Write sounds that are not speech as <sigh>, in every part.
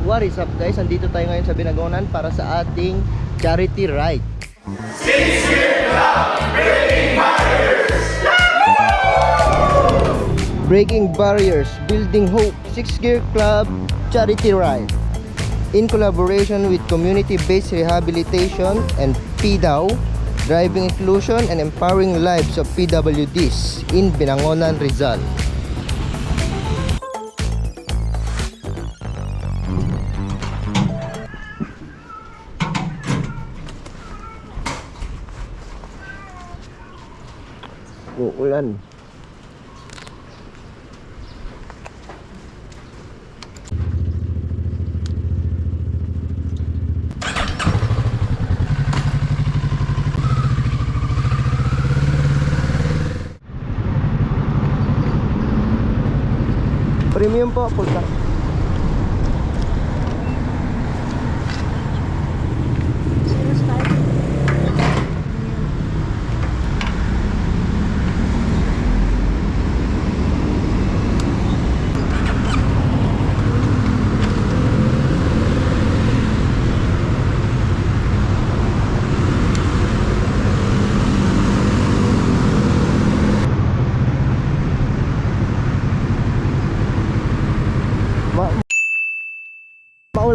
What is up guys? Andito tayo ngayon sa Binagonan para sa ating charity ride. Breaking Barriers, Building Hope, Six Gear Club Charity Ride. In collaboration with Community-Based Rehabilitation and PDAW, driving inclusion and empowering lives of PWDs in Binangonan, Rizal. Ayan. Premium po, full tank.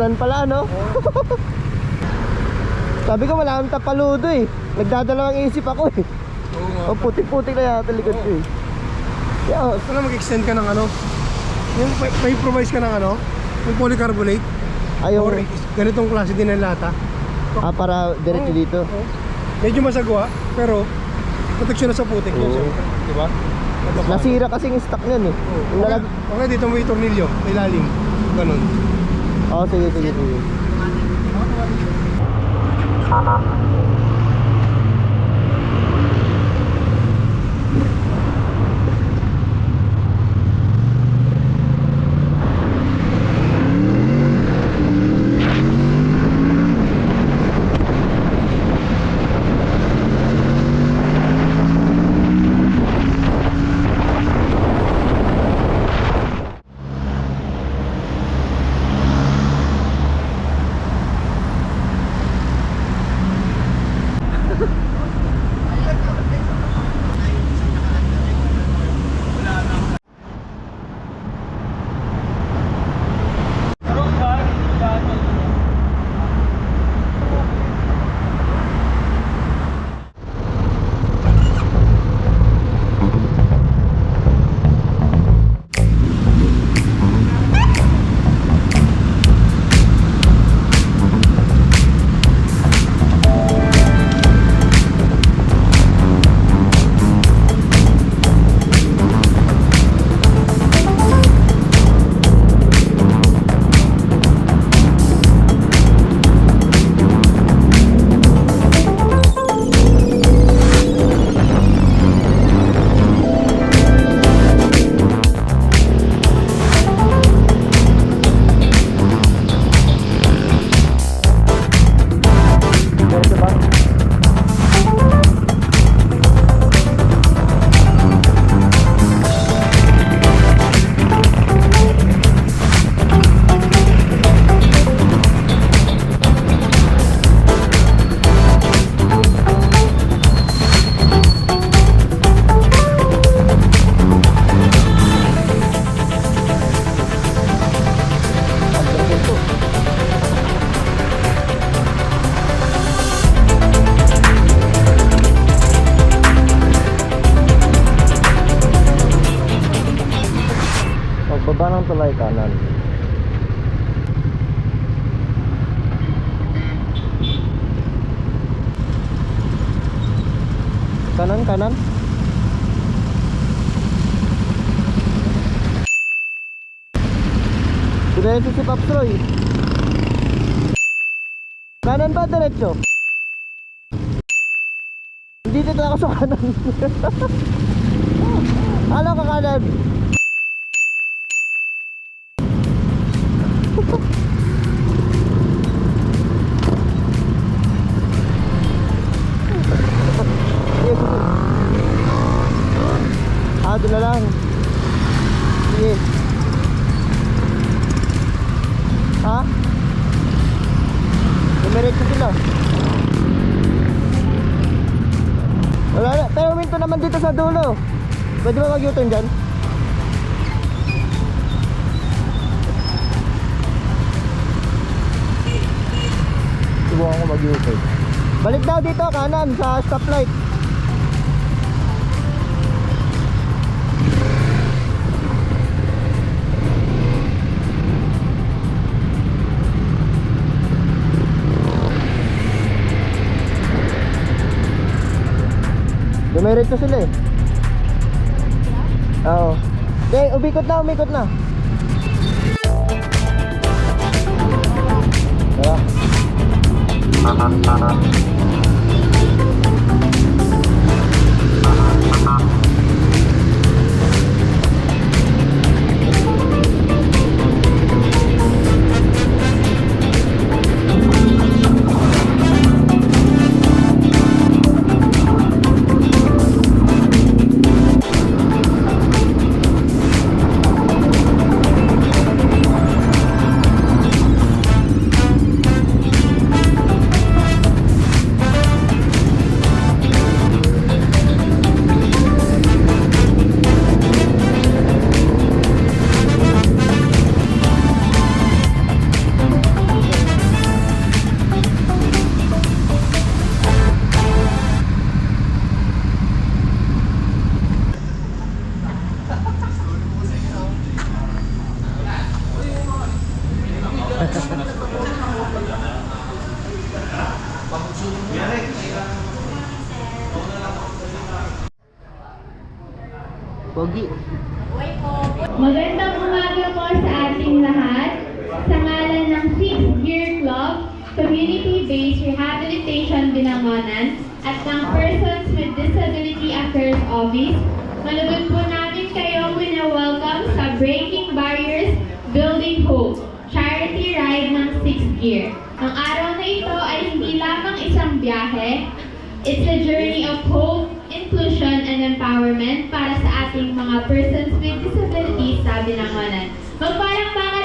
Maulan pala, no? <laughs> Sabi ko wala akong tapaludo eh. Nagdadalawang isip ako eh. Oo nga. O putik-putik na yata likod ko eh. Yeah, Sana mag-extend ka ng ano? Yung may, may improvise ka ng ano? Yung polycarbonate? ayaw. Or ganitong klase din ng lata? Ah, para diretso Oo. dito. Oo. Medyo masagwa, pero proteksyon na sa putik yun. Oo. siyempre. Di ba? Napaka- Nasira kasi yung stock nun eh. Oo. Yung Okay, nalag- okay, dito may tornilyo, may lalim. 好，谢谢，谢谢，谢谢。好好 Kanan, kanan. Diretso si Pops Roy. Kanan ba diretso? Dito na ako sa kanan. <laughs> Ano ka kanan? Ha? Dumiretso sila. Wala na. Pero winto naman dito sa dulo. Pwede ba mag-U-turn dyan? Subukan ko mag-U-turn. Balik daw dito kanan sa stoplight. Dumiretso sila eh. Oo. Hindi, umikot na, umikot na. Tara. Biyahe, It's a journey of hope, inclusion, and empowerment para sa ating mga persons with disabilities sa Binangonan. Magpalakpakan naman po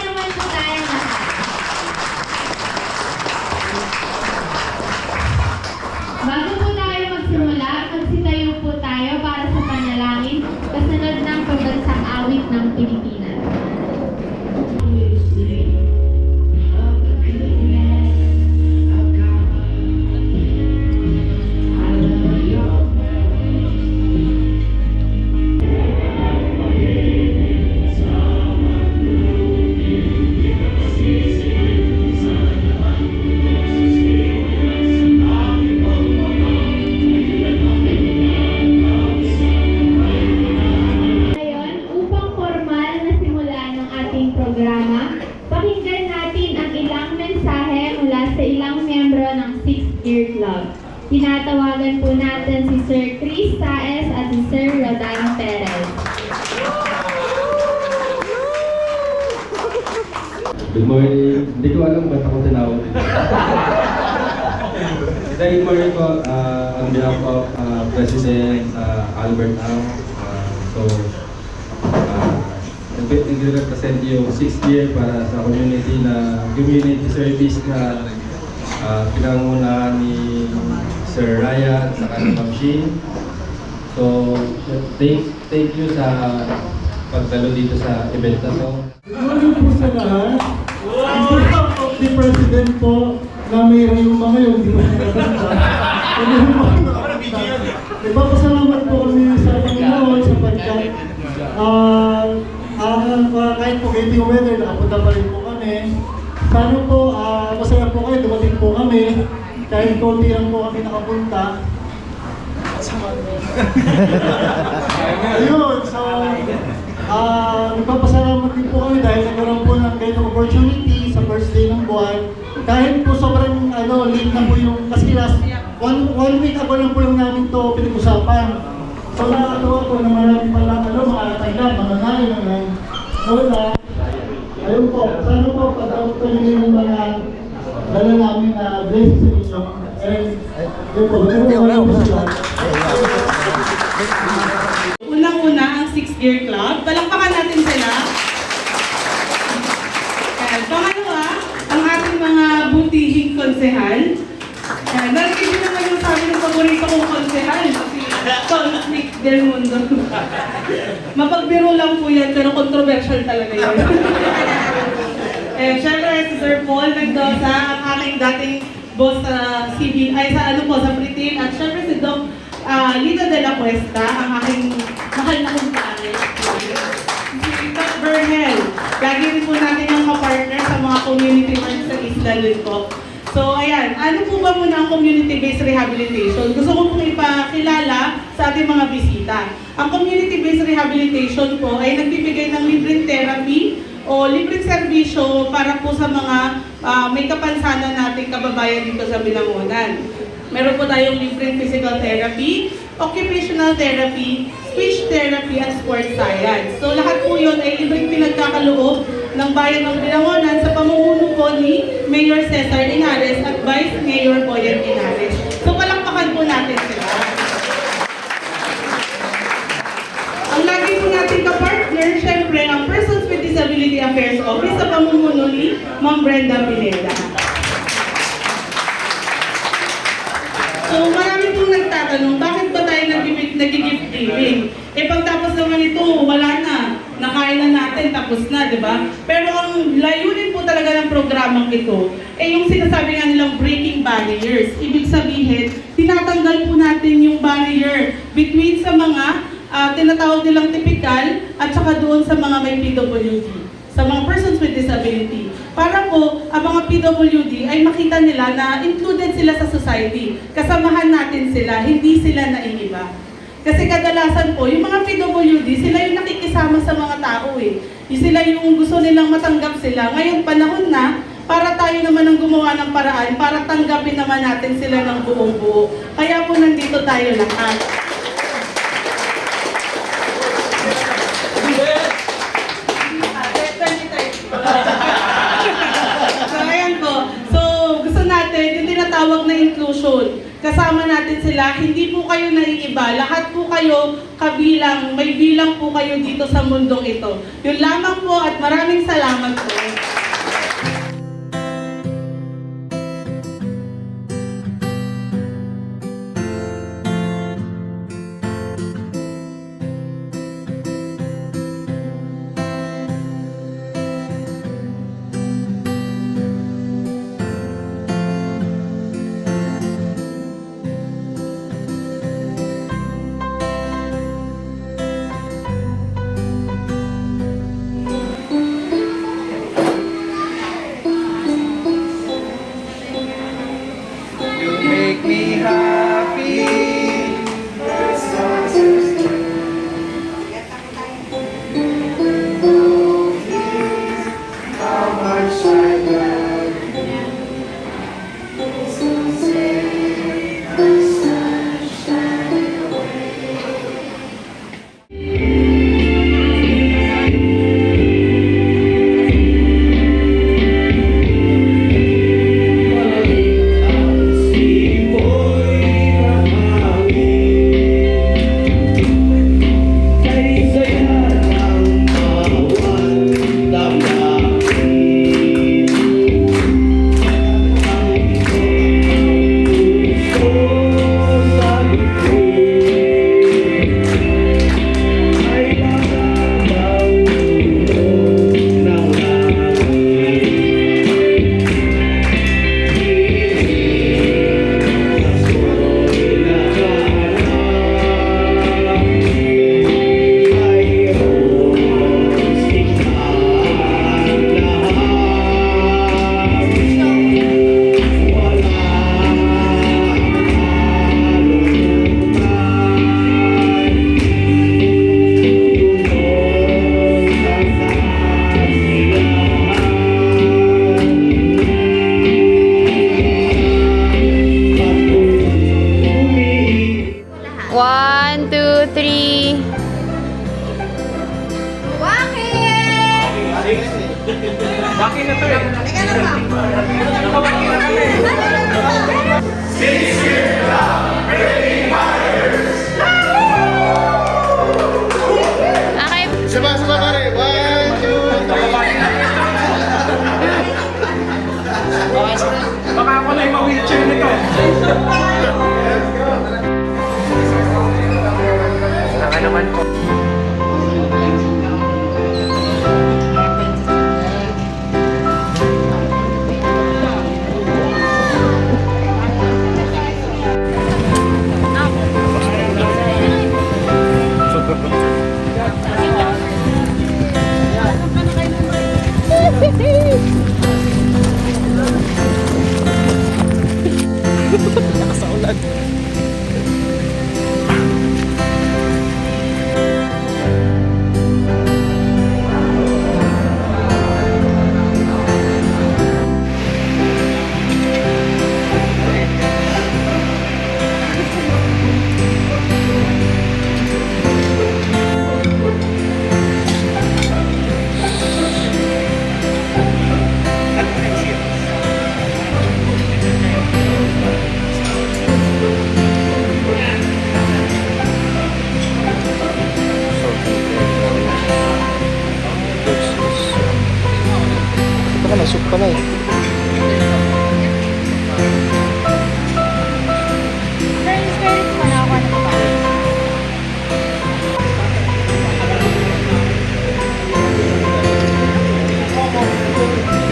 on behalf of uh, President uh, Albert Ang. Uh, so, uh, nag-represent yung 6th year para sa community na community service na uh, pinangunahan ni Sir Raya at sa kanyang Ma'am Shin. So, thank, thank you sa pagdalo dito sa event na to. Morning po sa lahat. Of the President po, na may rayuma ngayon, di ba? Nagpapasalamat po kami sa Panginoon sapagkat ah ah, ah, kahit po yung weather, nakapunta pa rin po kami. Sana po, ah, masaya po kayo, dumating po kami. Kahit konti lang po kami nakapunta. Ayun, so, ah, nagpapasalamat din po kami dahil nagkaroon po ng ganitong opportunity sa first day ng buwan. Kahit po sobrang ano, late na po yung, kasi last, one, one week ago lang po lang namin to pinag-usapan. So nakakatawa po na marami pala, ano, mga tanggap, mga ngayon, mga lola. Ayun po, sana po pag-out ko nyo yung mga dala namin na blessings sa inyo. And, yun po, umaga po lahat. Unang-una ang Six Gear Club. Palakpakan natin sila. Pangalawa, kabutihing konsehal. Yan, narinig naman yung sabi ng paborito kong konsehal. Si Conflict del Mundo. Mapagbiro lang po yan, pero controversial talaga yan. <laughs> eh, syempre, si Sir Paul Mendoza, ang aking dating boss sa CB, ay sa ano po, sa Britain. At syempre si Doc ah, Lito de la Cuesta, ang aking mahal na kumpare. Si Doc Bernel, lagi rin po natin yung kapartner sa mga community work sa Isla Luz po. So, ayan, ano po ba muna ang community-based rehabilitation? Gusto ko pong ipakilala sa ating mga bisita. Ang community-based rehabilitation po ay nagbibigay ng libreng therapy o libreng serbisyo para po sa mga ah, may kapansanan nating kababayan dito sa Binangonan. Meron po tayong libreng physical therapy, occupational therapy, speech therapy, at sports science. So lahat po yun ay libreng pinagkakaloob ng bayan ng Binangonan sa pamumuno po ni Mayor Cesar Linares at Vice Mayor Boyan Linares. So palakpakan po natin sila. Ang lagi po natin ka-partner, syempre, ang Persons with Disability Affairs Office sa pamumuno ni Ma'am Brenda Pineda. So, marami pong nagtatanong, bakit ba tayo nag-gift giving? Eh, pagtapos naman ito, wala na. Nakain na natin, tapos na, di ba? Pero ang layunin po talaga ng programang ito, eh yung sinasabi nga nilang breaking barriers. Ibig sabihin, tinatanggal po natin yung barrier between sa mga ah, tinatawag nilang typical at saka doon sa mga may PWD sa mga persons with disability. Para po, ang mga PWD ay makita nila na included sila sa society. Kasamahan natin sila, hindi sila naiiba. Kasi kadalasan po, yung mga PWD, sila yung nakikisama sa mga tao eh. Yung sila yung gusto nilang matanggap sila. Ngayon, panahon na, para tayo naman ang gumawa ng paraan, para tanggapin naman natin sila ng buong buo. Kaya po nandito tayo lahat. so, ayan po. So, gusto natin, yung tinatawag na inclusion. Kasama natin sila, hindi po kayo naiiba. Lahat po kayo kabilang, may bilang po kayo dito sa mundong ito. Yun lamang po at maraming salamat po.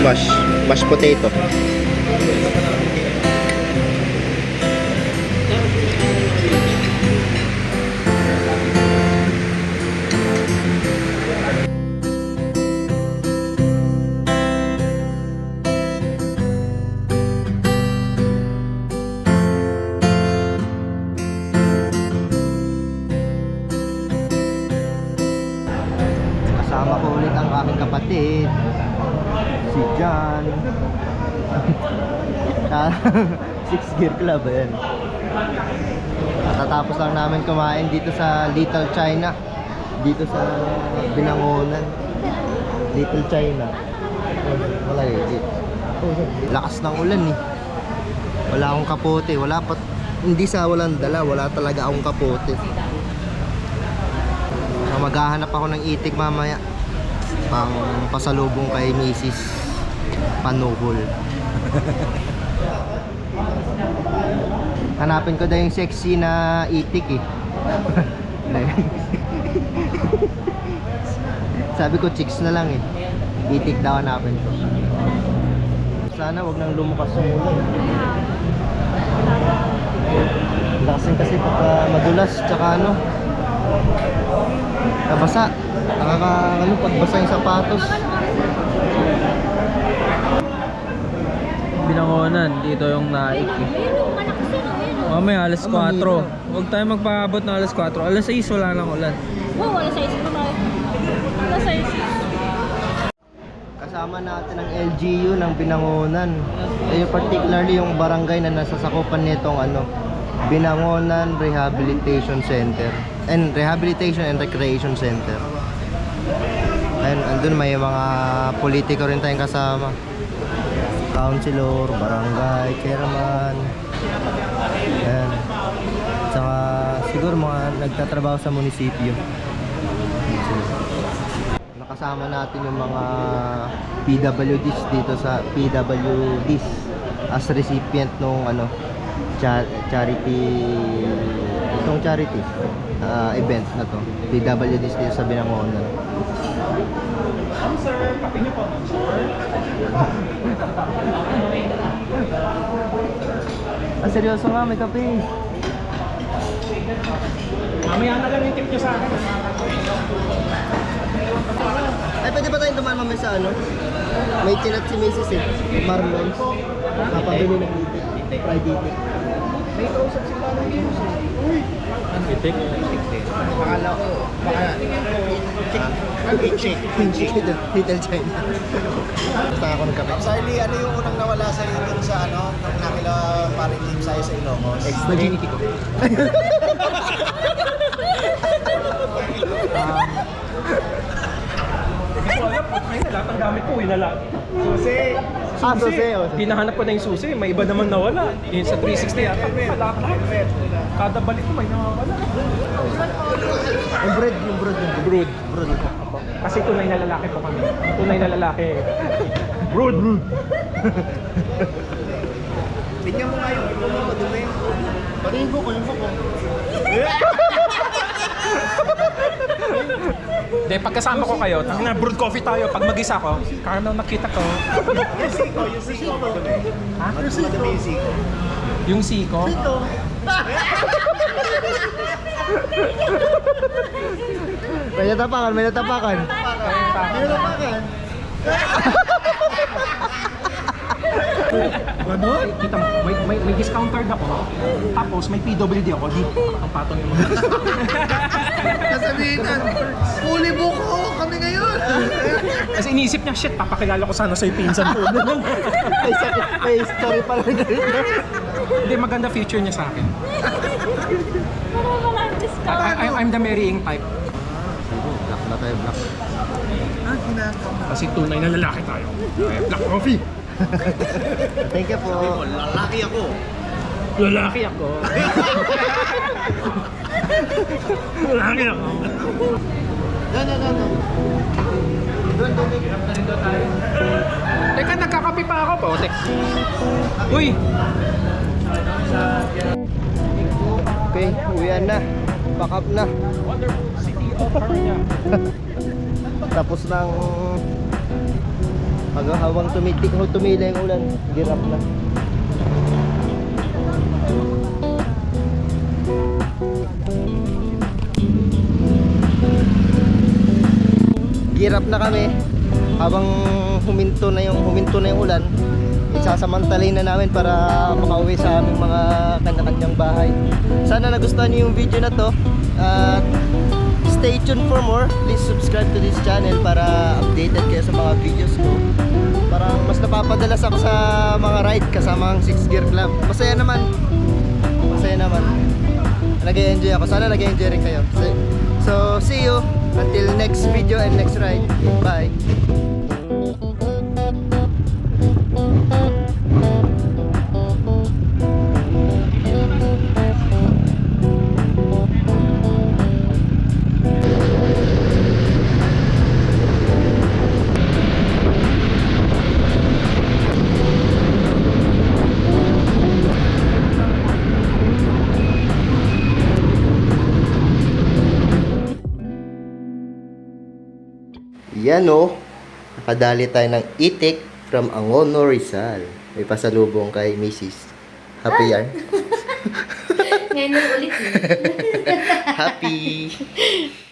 Mash. Mash potato. Gear Club, ayan. Tatapos lang namin kumain dito sa Little China. Dito sa Binangonan. Little China. Wala eh. Lakas ng ulan eh. Wala akong kapote. Wala pa. Hindi sa walang dala. Wala talaga akong kapote. So, maghahanap ako ng itik mamaya. Pang pasalubong kay Mrs. Panuhol. <laughs> Hanapin ko daw yung sexy na itik eh. <laughs> Sabi ko chicks na lang eh. Itik daw hanapin ko. Sana wag nang lumukas yung ulan. Lakasin kasi pagka madulas tsaka ano. Nabasa. Nakaka ano pagbasa yung sapatos. Binangonan, dito yung naik eh. Mamaya alas 4. Huwag tayo magpaabot ng alas 4. Alas 6 wala nang ulan. Oh, wala sa isip ko. Wala sa isip. Kasama natin ang LGU ng Binangonan. Eh, particularly yung barangay na nasa sakupan nitong ano, Binangonan Rehabilitation Center. And Rehabilitation and Recreation Center. Ayun, andun may mga politiko rin tayong kasama. Councilor, barangay, chairman. Ayan. Saka siguro mga nagtatrabaho sa munisipyo. Nakasama natin yung mga PWDs dito sa PWDs as recipient nung ano cha- charity itong charity ah, event na to PWDs dito sa Binangonan <laughs> Ah, seryoso nga, may kape. Mamaya na lang yung tip nyo sa akin. Ay, pwede ba tayong dumaan mamaya sa ano? May chinat si Mrs. eh. Marlon. Kapabili ng itik. Fried itik. May kausap si Mrs. Uy! Itik? Akala ko, baka... Chick. Chick. Little China. Basta ako ng kape. Sarli, ano yung unang nawala sa iyo dun sa ano, nung nakila paring team sa'yo sa Ilocos? Virginity ko. Ay, lahat ng gamit ko, inala. Susi! Ah, susi. oh. Hinahanap ko na yung susi, may iba naman nawala. Yung sa 360 yata, wala. Kada balik ko may nawawala. Yung bread, yung bread. Yung Brood. bread. Kasi tunay na lalaki po kami. Tunay na lalaki. Brood. Brood. Tingnan mo nga yung ito mo madumi. Parigo ko yung <laughs> fuko. Hindi, pagkasama ko kayo, na brood coffee tayo. Pag mag-isa ko, caramel nakita ko. Yung siko, yung siko madumi. Ha? Madumi yung siko. Yung siko. May natapakan, may natapakan. Hindi na napakan. Doon? Kita mo, may, may, may discount card ako. Tapos may PWD ako. Di ang patong yung mga. <laughs> Nasabihin na, fully book ko kami ngayon. <laughs> Kasi iniisip niya, shit, papakilala ko sana sa'yo pinsan ko. <laughs> may sakit, may story pala ganun. Hindi, maganda future niya sa akin. Para wala ang discount. I, I, I'm the marrying type. Black na tayo, black. Kasi tunay na lalaki tayo. Kaya black coffee. <laughs> Thank you po. Lalaki ako. Lalaki ako. lalaki ako. No, no, no, no. Doon, doon, doon. Teka, nagkakape pa ako po. Tek. Uy! Okay, uwian na. Pack up na. Wonderful city of. <laughs> Tapos ng hanggang hawang tumitik o tumila yung ulan, girap na. Girap na kami habang huminto na yung huminto na yung ulan. Isasamantalay na namin para makauwi sa aming mga kanya-kanyang bahay. Sana nagustuhan niyo yung video na to. At stay tuned for more. Please subscribe to this channel para updated kayo sa mga videos ko. Parang mas napapadalas ako sa mga ride kasama ang 6 Gear Club. Masaya naman. Masaya naman. Nag-enjoy ako. Sana nag-enjoy rin kayo. So, see you until next video and next ride. Bye. Yan o. Nakadali tayo ng itik from Angono Rizal. May pasalubong kay Mrs. Happy yan? <laughs> Ngayon ulit. <laughs> Happy!